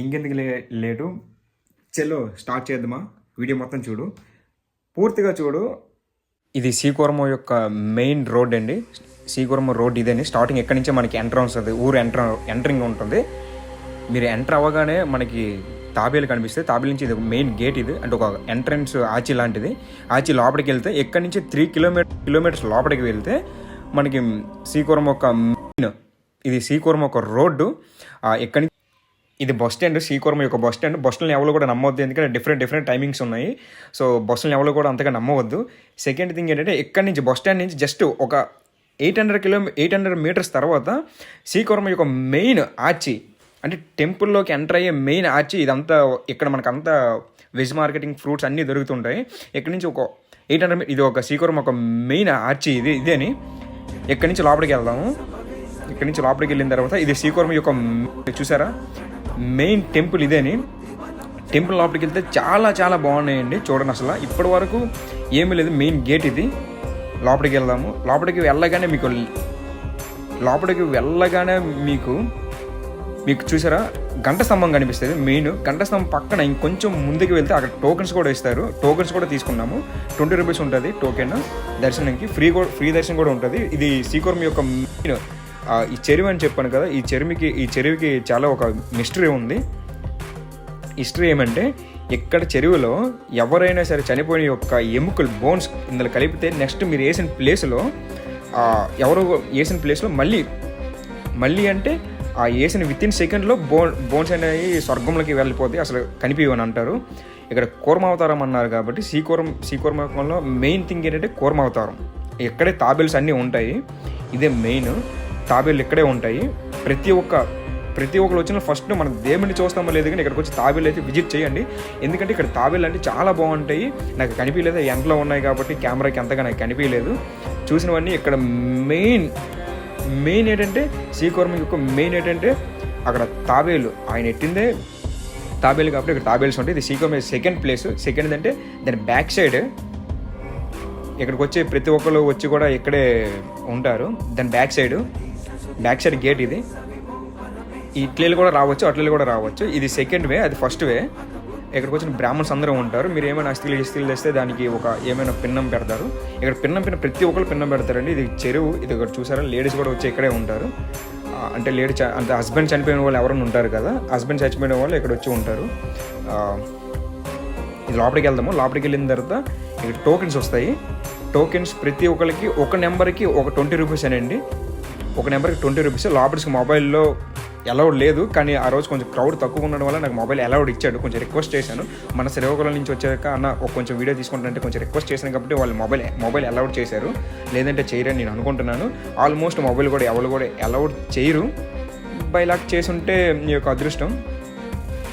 ఇంకెందుకు లే లేటు? చెల్లో స్టార్ట్ చేద్దామా? వీడియో మొత్తం చూడు. పూర్తిగా చూడు. ఇది శ్రీకూర్మ యొక్క మెయిన్ రోడ్ అండి. శ్రీకూర్మ రోడ్ ఇదని. స్టార్టింగ్ ఎక్కడి నుంచే మనకి ఎంటర్ వస్తుంది. ఊరు ఎంటర్ ఎంటరింగ్ ఉంటుంది. మీరు ఎంటర్ అవ్వగానే మనకి తాబేలు కనిపిస్తే తాబేలు నుంచి ఇది ఒక మెయిన్ గేట్ ఇది. అంటే ఒక ఎంట్రన్స్ ఆచి లాంటిది. ఆచి లోపలికి వెళ్తే ఎక్కడి నుంచి త్రీ కిలోమీటర్ కిలోమీటర్స్ లోపలికి వెళ్తే మనకి శ్రీకూరం ఒక మెయిన్ ఇది శ్రీకూరం ఒక రోడ్డు. ఎక్కడి నుంచి ఇది బస్ స్టాండ్ శ్రీకూరం యొక్క బస్ స్టాండ్. బస్సులను ఎవరు కూడా నమ్మవద్దు ఎందుకంటే డిఫరెంట్ డిఫరెంట్ టైమింగ్స్ ఉన్నాయి. సో బస్సులను ఎవరు కూడా అంతగా నమ్మవద్దు. సెకండ్ థింగ్ ఏంటంటే ఎక్కడి నుంచి బస్ స్టాండ్ నుంచి జస్ట్ ఒక eight hundred kilo eight hundred metres తర్వాత శ్రీకూరం యొక్క మెయిన్ ఆర్చి అంటే టెంపుల్లోకి ఎంటర్ అయ్యే మెయిన్ ఆర్చి ఇదంతా ఇక్కడ మనకు అంతా వెజ్ మార్కెటింగ్ ఫ్రూట్స్ అన్నీ దొరుకుతుంటాయి. ఇక్కడ నుంచి ఒక ఎయిట్ హండ్రెడ్ ఇది ఒక శ్రీకూరం ఒక మెయిన్ ఆర్చి ఇది ఇదేని ఇక్కడి నుంచి లోపలికి వెళ్దాము. ఇక్కడి నుంచి లోపలికి వెళ్ళిన తర్వాత ఇది శ్రీకూరం యొక్క చూసారా? Main temple ఇదేని. టెంపుల్ లోపలికి వెళ్తే చాలా చాలా బాగున్నాయండి చూడండి అసలు. ఇప్పటి వరకు ఏమీ లేదు మెయిన్ గేట్ ఇది. లోపలికి వెళ్దాము. లోపలికి వెళ్ళగానే మీకు లోపలికి వెళ్ళగానే మీకు మీకు చూసారా? గంట స్తంభం కనిపిస్తుంది మెయిన్. గంట స్తంభం పక్కన ఇంకొంచెం ముందుకు వెళ్తే అక్కడ టోకెన్స్ కూడా ఇస్తారు. టోకెన్స్ కూడా తీసుకున్నాము. ట్వంటీ రూపీస్ ఉంటుంది టోకెన్. దర్శనంకి ఫ్రీ కూడా ఫ్రీ దర్శనం కూడా ఉంటుంది. ఇది శ్రీకూర్మ యొక్క మెయిన్ ఈ చెరువు అని చెప్పాను కదా ఈ చెరువుకి ఈ చెరువుకి చాలా ఒక మిస్టరీ ఉంది. హిస్టరీ ఏమంటే ఇక్కడ చెరువులో ఎవరైనా సరే చనిపోయిన యొక్క ఎముకలు బోన్స్ ఇందులో కలిపితే నెక్స్ట్ మీరు వేసిన ప్లేస్లో ఎవరు వేసిన ప్లేస్లో మళ్ళీ మళ్ళీ అంటే ఆ వేసిన విత్ ఇన్ సెకండ్లో బోన్ బోన్స్ అనేవి స్వర్గంలోకి వెళ్ళిపోతే అసలు కనిపించని అంటారు. ఇక్కడ కూర్మావతారం అన్నారు కాబట్టి శ్రీకూర్మ శ్రీకూర్మలో మెయిన్ థింగ్ ఏంటంటే కూర్మావతారం. ఇక్కడే తాబేల్స్ అన్నీ ఉంటాయి ఇదే మెయిన్ తాబేలు ఇక్కడే ఉంటాయి. ప్రతి ఒక్క ప్రతి ఒక్కరు వచ్చిన ఫస్ట్ మనం దేవుడిని చూస్తామో లేదు కానీ ఇక్కడికి వచ్చి తాబేలు అయితే విజిట్ చేయండి. ఎందుకంటే ఇక్కడ తాబేలు అంటే చాలా బాగుంటాయి. నాకు కనిపించలేదు ఎండలో ఉన్నాయి కాబట్టి కెమెరాకి ఎంతగా నాకు కనిపించలేదు. చూసినవన్నీ ఇక్కడ మెయిన్ మెయిన్ ఏంటంటే శ్రీకూర్మ యొక్క మెయిన్ ఏంటంటే అక్కడ తాబేలు ఆయన ఎట్టిందే? తాబేలు కాబట్టి ఇక్కడ తాబేల్స్ ఉంటాయి. ఇది శ్రీకూర్మ సెకండ్ ప్లేస్ సెకండ్ అంటే దాని బ్యాక్ సైడ్ ఇక్కడికి వచ్చే ప్రతి ఒక్కరు వచ్చి కూడా ఇక్కడే ఉంటారు. దాని back side back side gate ఇది. ఇట్లీలు కూడా రావచ్చు అట్లీలు కూడా రావచ్చు. ఇది సెకండ్ వే అది ఫస్ట్ వే. ఇక్కడికి వచ్చిన బ్రాహ్మణ్స్ అందరూ ఉంటారు. మీరు ఏమైనా అస్థిలు ఇస్తీలు తెస్తే దానికి ఒక ఏమైనా పిన్నం పెడతారు. ఇక్కడ పిన్నం పిన్న ప్రతి ఒక్కరు పిన్నం పెడతారండి. ఇది చెరువు ఇది ఒకటి చూసారా? లేడీస్ కూడా వచ్చి ఇక్కడే ఉంటారు. అంటే లేడీ అంటే హస్బెండ్ చనిపోయిన వాళ్ళు ఎవరైనా ఉంటారు కదా? హస్బెండ్ చనిపోయిన వాళ్ళు ఇక్కడ వచ్చి ఉంటారు. ఇది లోపలికి వెళ్దాము. లోపలికి వెళ్ళిన తర్వాత ఇక్కడ టోకెన్స్ వస్తాయి. టోకెన్స్ ప్రతి ఒక్కరికి ఒక నెంబర్కి ఒక ట్వంటీ రూపీస్ అండి ఒక నెంబర్కి ట్వంటీ రూపీస్ లోపలికి మొబైల్లో అలౌడ్ లేదు. కానీ ఆ రోజు కొంచెం క్రౌడ్ తక్కువ ఉండడం వల్ల నాకు మొబైల్ అలౌడ్ ఇచ్చాడు. కొంచెం రిక్వెస్ట్ చేశాను. మన శ్రీకాకుళం నుంచి వచ్చాక అన్న ఒక కొంచెం వీడియో తీసుకుంటానంటే కొంచెం రిక్వెస్ట్ చేశాను కాబట్టి వాళ్ళు మొబైల్ మొబైల్ అలౌడ్ చేశారు. లేదంటే చేయరని నేను అనుకుంటున్నాను. ఆల్మోస్ట్ మొబైల్ కూడా ఎవరు కూడా అలౌడ్ చేయరు. బై లాక్ చేసుంటే మీ యొక్క అదృష్టం.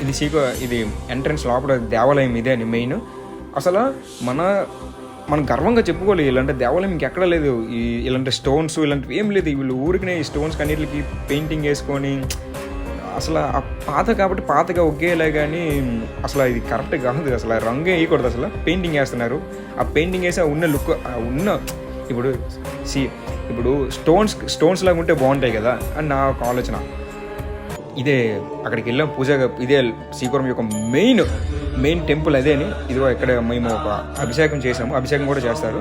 ఇది సీకో ఇది ఎంట్రన్స్ లోపల దేవాలయం ఇదే అని మెయిన్. అసలు మన మనం గర్వంగా చెప్పుకోవాలి ఇలాంటి దేవాలయం ఇంకెక్కడ లేదు. ఈ ఇలాంటి స్టోన్స్ ఇలాంటివి ఏం లేదు. వీళ్ళు ఊరికినే ఈ స్టోన్స్ అన్నిటికి పెయింటింగ్ వేసుకొని అసలు ఆ పాత కాబట్టి పాతగా ఒకేలా కానీ అసలు ఇది కరెక్ట్ కాదు. అసలు ఆ రంగు వేయకూడదు. అసలు పెయింటింగ్ వేస్తున్నారు. ఆ పెయింటింగ్ వేసి ఆ ఉన్న లుక్ ఆ ఉన్న ఇప్పుడు సి ఇప్పుడు స్టోన్స్ స్టోన్స్ లాగా ఉంటే బాగుంటాయి కదా అని నా ఒక ఆలోచన. ఇదే అక్కడికి వెళ్ళాం పూజ ఇదే శ్రీకూరం యొక్క మెయిన్ మెయిన్ టెంపుల్ అదే అని ఇదిగో ఇక్కడ మేము ఒక అభిషేకం చేసాము అభిషేకం కూడా చేస్తారు.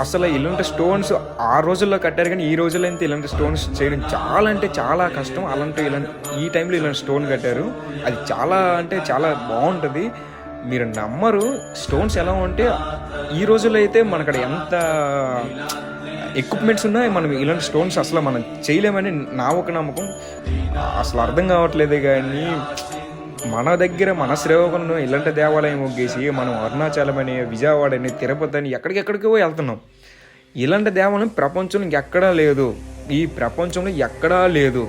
అసలు ఇలాంటి స్టోన్స్ ఆ రోజుల్లో కట్టారు కానీ ఈ రోజుల్లో అయితే ఇలాంటి స్టోన్స్ చేయడం చాలా అంటే చాలా కష్టం. అలాంటి ఇలాంటి ఈ టైంలో ఇలాంటి స్టోన్ కట్టారు. అది చాలా అంటే చాలా బాగుంటుంది. మీరు నమ్మరు స్టోన్స్ ఎలా ఉంటే ఈ రోజుల్లో అయితే మనకడ ఎంత ఎక్విప్మెంట్స్ ఉన్నాయి మనం ఇలాంటి స్టోన్స్ అసలు మనం చేయలేమని నా ఒక నమ్మకం. అసలు అర్థం కావట్లేదు కానీ మన దగ్గర మన శ్రేవకులను ఇలాంటి దేవాలయం ఒగ్గేసి మనం అరుణాచలం అని విజయవాడ అని తిరుపతి అని ఎక్కడికెక్కడికో వెళ్తున్నాం. ఇలాంటి దేవాలయం ప్రపంచంలో ఇంకెక్కడా లేదు. ఈ ప్రపంచంలో ఎక్కడా లేదు.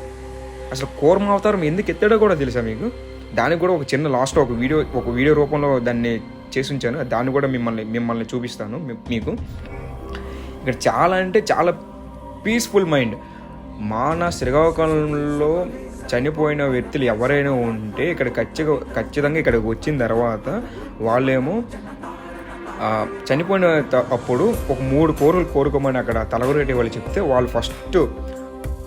అసలు కూర్మ అవతారం ఎందుకు ఎత్తాడో కూడా తెలుసా మీకు? దానికి కూడా ఒక చిన్న లాస్ట్ ఒక వీడియో ఒక వీడియో రూపంలో దాన్ని చేసి ఉంచాను. దాన్ని కూడా మిమ్మల్ని మిమ్మల్ని చూపిస్తాను మీకు. ఇక్కడ చాలా అంటే చాలా పీస్ఫుల్ మైండ్ మాన శ్రీకాకుళంలో చనిపోయిన వ్యక్తులు ఎవరైనా ఉంటే ఇక్కడ ఖచ్చితంగా ఖచ్చితంగా ఇక్కడికి వచ్చిన తర్వాత వాళ్ళేమో చనిపోయిన అప్పుడు ఒక మూడు కోరులు కోరుకోమని అక్కడ తలగురెడ్డి వాళ్ళు చెప్తే వాళ్ళు ఫస్ట్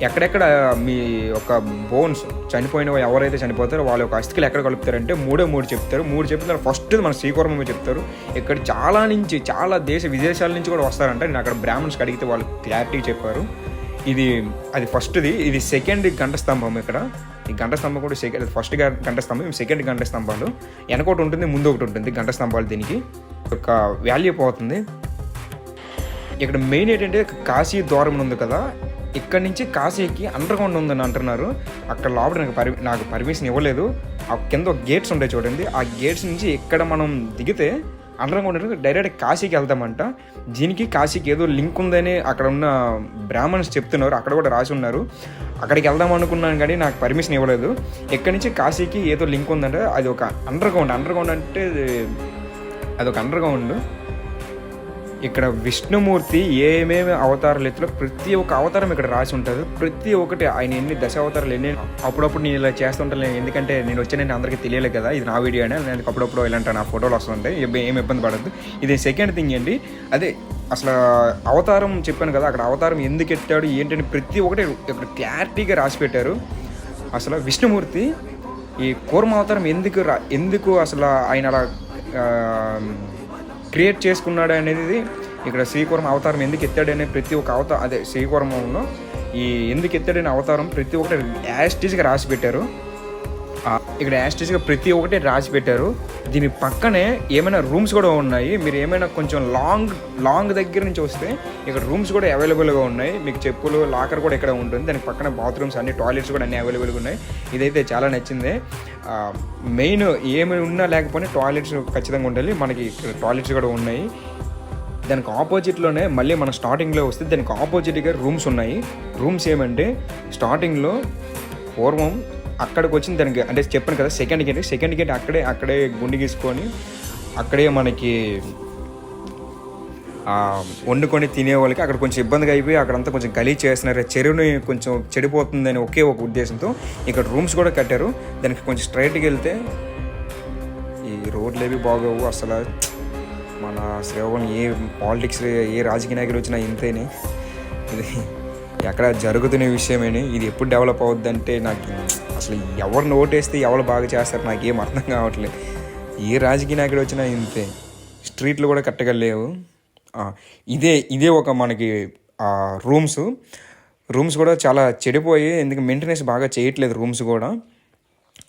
ఎక్కడెక్కడ మీ యొక్క బోన్స్ చనిపోయిన ఎవరైతే చనిపోతారో వాళ్ళ యొక్క అస్థికలు ఎక్కడ కలుపుతారంటే మూడే మూడు చెప్తారు. మూడు చెప్పిన ఫస్ట్ మన శ్రీకూర్మమే చెప్తారు. ఇక్కడ చాలా నుంచి చాలా దేశ విదేశాల నుంచి కూడా వస్తారంట. నేను అక్కడ బ్రాహ్మణ్స్కి అడిగితే వాళ్ళు క్లారిటీ చెప్పారు. ఇది అది ఫస్ట్ది ఇది సెకండ్ గంట స్తంభం ఇక్కడ. ఈ గంట స్తంభం కూడా సెకండ్ ఫస్ట్ గంట స్తంభం సెకండ్ గంట స్తంభాలు వెనకొకటి ఉంటుంది ముందు ఒకటి ఉంటుంది గంట స్తంభాలు దీనికి. ఒక వాల్యూ పోతుంది. ఇక్కడ మెయిన్ ఏంటంటే కాశీ ద్వారం ఉంది కదా. ఇక్కడ నుంచి కాశీకి అండర్ గ్రౌండ్ ఉందని అంటున్నారు. అక్కడ లోపల నాకు పర్మి నాకు పర్మిషన్ ఇవ్వలేదు. ఆ కింద ఒక గేట్స్ ఉంటాయి చూడండి. ఆ గేట్స్ నుంచి ఇక్కడ మనం దిగితే అండర్ ఉండేది డైరెక్ట్ కాశీకి వెళ్తామంట. దీనికి కాశీకి ఏదో లింక్ ఉందని అక్కడ ఉన్న బ్రాహ్మణ్స్ చెప్తున్నారు. అక్కడ కూడా రాసి ఉన్నారు. అక్కడికి వెళ్దాం అనుకున్నాను కానీ నాకు పర్మిషన్ ఇవ్వలేదు. ఎక్కడి నుంచి కాశీకి ఏదో లింక్ ఉందంటే. అది ఒక అండర్ గ్రౌండ్ అండర్ గ్రౌండ్ అంటే అది ఒక అండర్ గ్రౌండ్ ఇక్కడ విష్ణుమూర్తి ఏమేమి అవతారాలు ఎత్తులో ప్రతి ఒక్క అవతారం ఇక్కడ రాసి ఉంటుంది. ప్రతి ఒక్కటి ఆయన ఎన్ని దశ అవతారాలు ఎన్ని అప్పుడప్పుడు నేను ఇలా చేస్తుంటాను ఎందుకంటే నేను వచ్చిన అందరికీ తెలియలేదు కదా ఇది నా వీడియో అని నేను అప్పుడప్పుడు ఇలాంటి నా ఫోటోలు వస్తుంటాయి ఏం- ఇబ్బంది పడద్దు. ఇది సెకండ్ థింగ్ అండి. అదే అసలు అవతారం చెప్పాను కదా అక్కడ అవతారం ఎందుకు ఎత్తాడు ఏంటని ప్రతి ఒక్కటి ఇక్కడ క్లారిటీగా రాసి పెట్టారు. అసలు విష్ణుమూర్తి ఈ కూర్మ అవతారం ఎందుకు రా ఎందుకు అసలు ఆయన అలా క్రియేట్ చేసుకున్నాడు అనేది ఇక్కడ శ్రీకూరం అవతారం ఎందుకు ఎత్తాడనే ప్రతి ఒక్క అవతారం అదే శ్రీకూరంలో ఈ ఎందుకు ఎత్తాడనే అవతారం ప్రతి ఒక్కటి యాస్టీస్గా రాసి పెట్టారు. ఇక్కడ యాస్టీస్గా ప్రతి ఒక్కటి రాసి పెట్టారు. దీని పక్కనే ఏమైనా రూమ్స్ కూడా ఉన్నాయి. మీరు ఏమైనా కొంచెం లాంగ్ లాంగ్ దగ్గర నుంచి వస్తే ఇక్కడ రూమ్స్ కూడా అవైలబుల్గా ఉన్నాయి. మీకు చెప్పులు లాకర్ కూడా ఇక్కడ ఉంటుంది. దానికి పక్కన బాత్రూమ్స్ అన్ని టాయిలెట్స్ కూడా అన్ని అవైలబుల్గా ఉన్నాయి. ఇదైతే చాలా నచ్చింది. మెయిన్ ఏమి ఉన్నా లేకపోయినా టాయిలెట్స్ ఖచ్చితంగా ఉండాలి. మనకి ఇక్కడ టాయిలెట్స్ కూడా ఉన్నాయి. దానికి ఆపోజిట్లోనే మళ్ళీ మన స్టార్టింగ్లో వస్తే దానికి ఆపోజిట్గా రూమ్స్ ఉన్నాయి. రూమ్స్ ఏమంటే స్టార్టింగ్లో పూర్వం అక్కడికి వచ్చిన దానికి అంటే చెప్పాను కదా సెకండ్ గేట్ సెకండ్ గేట్ అక్కడే అక్కడే గుండి గీసుకొని అక్కడే మనకి వండుకొని తినే వాళ్ళకి అక్కడ కొంచెం ఇబ్బందిగా అయిపోయి అక్కడంతా కొంచెం గలీజ్ చేస్తున్నారు. చెరువుని కొంచెం చెడిపోతుందని ఒకే ఒక ఉద్దేశంతో ఇక్కడ రూమ్స్ కూడా కట్టారు. దానికి కొంచెం స్ట్రైట్కి వెళ్తే ఈ రోడ్లు ఏవి బాగోవు అసలు. మన శ్రీకాకుళం ఏ పాలిటిక్స్ ఏ రాజకీయ నాయకులు వచ్చినా ఇంతేనే. ఇది ఎక్కడ జరుగుతున్న విషయమేని. ఇది ఎప్పుడు డెవలప్ అవుద్ది అంటే నాకు అసలు ఎవరిని ఓటేస్తే ఎవరు బాగా చేస్తారు నాకు అర్థం కావట్లేదు. ఏ రాజకీయ నాయకుడు వచ్చినా ఇంతే. స్ట్రీట్లు కూడా కరెక్ట్గా లేవు. ఇదే ఇదే ఒక మనకి రూమ్స్. రూమ్స్ కూడా చాలా చెడిపోయి ఎందుకు మెయింటెనెన్స్ బాగా చేయట్లేదు రూమ్స్ కూడా.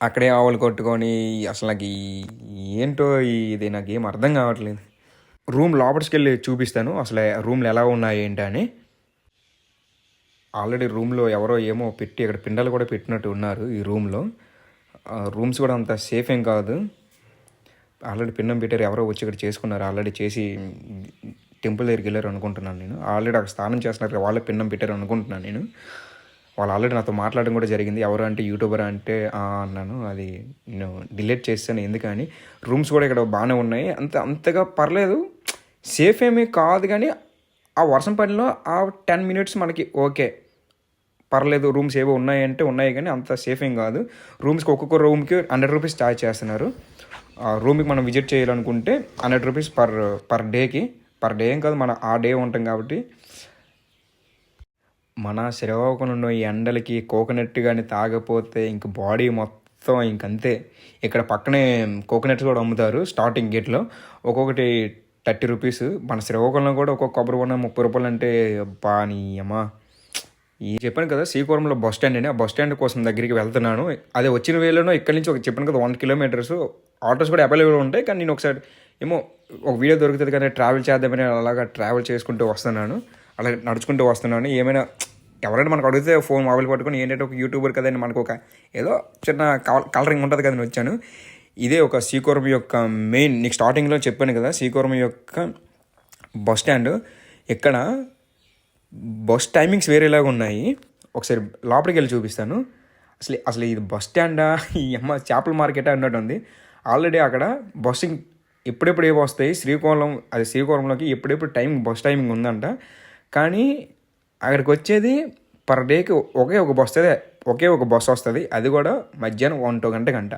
అక్కడే ఆవులు కొట్టుకొని అసలు నాకు ఏంటో ఇది నాకు ఏం అర్థం కావట్లేదు. రూమ్ లోపలికి వెళ్ళి చూపిస్తాను. అసలు రూమ్లు ఎలా ఉన్నాయి ఏంటి అని ఆల్రెడీ రూమ్లో ఎవరో ఏమో పెట్టి ఇక్కడ పిండాలు కూడా పెట్టినట్టు ఉన్నారు ఈ రూమ్లో. రూమ్స్ కూడా అంత సేఫ్ ఏం కాదు. ఆల్రెడీ పిండం పెట్టారు ఎవరో వచ్చి ఇక్కడ చేసుకున్నారు ఆల్రెడీ చేసి టెంపుల్ దగ్గరికి వెళ్ళారు అనుకుంటున్నాను నేను. ఆల్రెడీ అక్కడ స్నానం చేస్తున్నారు వాళ్ళే పిండం పెట్టారు అనుకుంటున్నాను నేను. వాళ్ళు ఆల్రెడీ నాతో మాట్లాడడం కూడా జరిగింది. ఎవరు అంటే యూట్యూబర్ అంటే అన్నాను. అది నేను డిలీట్ చేస్తాను ఎందుకని. రూమ్స్ కూడా ఇక్కడ బాగానే ఉన్నాయి. అంత అంతగా పర్లేదు. సేఫ్ ఏమీ కాదు కానీ ఆ వర్షం పనిలో ఆ టెన్ మినిట్స్ మనకి ఓకే. పర్లేదు రూమ్స్ ఏవో ఉన్నాయంటే ఉన్నాయి కానీ అంత సేఫ్ ఏం కాదు. రూమ్స్కి ఒక్కొక్క రూమ్కి హండ్రెడ్ రూపీస్ ఛార్జ్ చేస్తున్నారు. ఆ రూమ్కి మనం విజిట్ చేయాలనుకుంటే హండ్రెడ్ రూపీస్ పర్ పర్ డేకి. పర్ డే ఏం కాదు మన ఆ డే ఉంటాం కాబట్టి. మన శ్రీకాకుళంలో ఈ ఎండలకి కోకోనట్ కానీ తాగపోతే ఇంక బాడీ మొత్తం ఇంకంతే. ఇక్కడ పక్కనే కోకోనట్స్ కూడా అమ్ముతారు స్టార్టింగ్ గేట్లో ఒక్కొక్కటి థర్టీ రూపీస్. మన శ్రీకాకుళంలో కూడా ఒక్కొక్క కొబ్బరి బొండం ముప్పై రూపాయలు అంటే అబ్బా నీ అమ్మా. ఈ చెప్పాను కదా శ్రీకాకుళంలో బస్ స్టాండ్ అండి. ఆ బస్ స్టాండ్ కోసం దగ్గరికి వెళ్తున్నాను. అదే వచ్చిన వేలోనో ఇక్కడి నుంచి ఒక చెప్పాను కదా వన్ కిలోమీటర్స్. ఆటోస్ కూడా అవైలబుల్ ఉంటాయి కానీ నేను ఒకసారి ఏమో ఒక వీడియో దొరుకుతుంది కానీ ట్రావెల్ చేద్దామని అలాగా ట్రావెల్ చేసుకుంటూ వస్తున్నాను. అలా నడుచుకుంటూ వస్తున్నాను. ఏమైనా ఎవరైనా మనకు అడిగితే ఫోన్ మొబైల్ పట్టుకొని ఏంటంటే ఒక యూట్యూబర్ కదండి మనకు ఒక ఏదో చిన్న కలరింగ్ ఉంటుంది కదని వచ్చాను. ఇదే ఒక శ్రీకూర్మ యొక్క మెయిన్ నీకు స్టార్టింగ్లో చెప్పాను కదా శ్రీకూర్మ యొక్క బస్ స్టాండ్ ఇక్కడ బస్ టైమింగ్స్ వేరేలాగా ఉన్నాయి. ఒకసారి లోపలికి వెళ్ళి చూపిస్తాను. అసలు అసలు ఇది బస్ స్టాండా ఈ అమ్మ చేపల మార్కెట్ అన్నట్టు ఉంది. ఆల్రెడీ అక్కడ బస్సింగ్ ఎప్పుడెప్పుడు ఏవి వస్తాయి. శ్రీకాకుళం అది శ్రీకాకుళంలోకి ఎప్పుడెప్పుడు టైం బస్ టైమింగ్ ఉందంట. కానీ అక్కడికి వచ్చేది పర్ డేకి ఒకే ఒక బస్ అదే ఒకే ఒక బస్ వస్తుంది. అది కూడా మధ్యాహ్నం ఒంటో గంట గంట.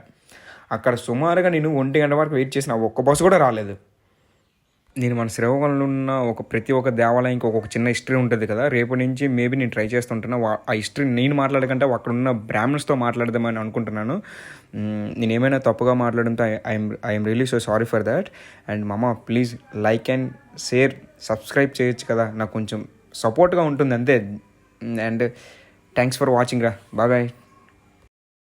అక్కడ సుమారుగా నేను ఒంటి గంట వరకు వెయిట్ చేసిన ఒక్క బస్సు కూడా రాలేదు. నేను మన శ్రీకాకుళంలో ఉన్న ఒక ప్రతి ఒక్క దేవాలయంకి ఒక్కొక్క చిన్న హిస్టరీ ఉంటుంది కదా రేపు నుంచి మేబీ నేను ట్రై చేస్తుంటున్నా. ఆ హిస్టరీ నేను మాట్లాడకంటే అక్కడ ఉన్న బ్రాహ్మణ్స్తో మాట్లాడదామని అనుకుంటున్నాను. నేను ఏమైనా తప్పుగా మాట్లాడంతో I'm I'm really so sorry for that. And మమ్మ please like and share subscribe చేయొచ్చు కదా నాకు కొంచెం సపోర్ట్గా ఉంటుంది అంతే అండ్ థ్యాంక్స్ ఫర్ వాచింగ్ రా. Bye bye.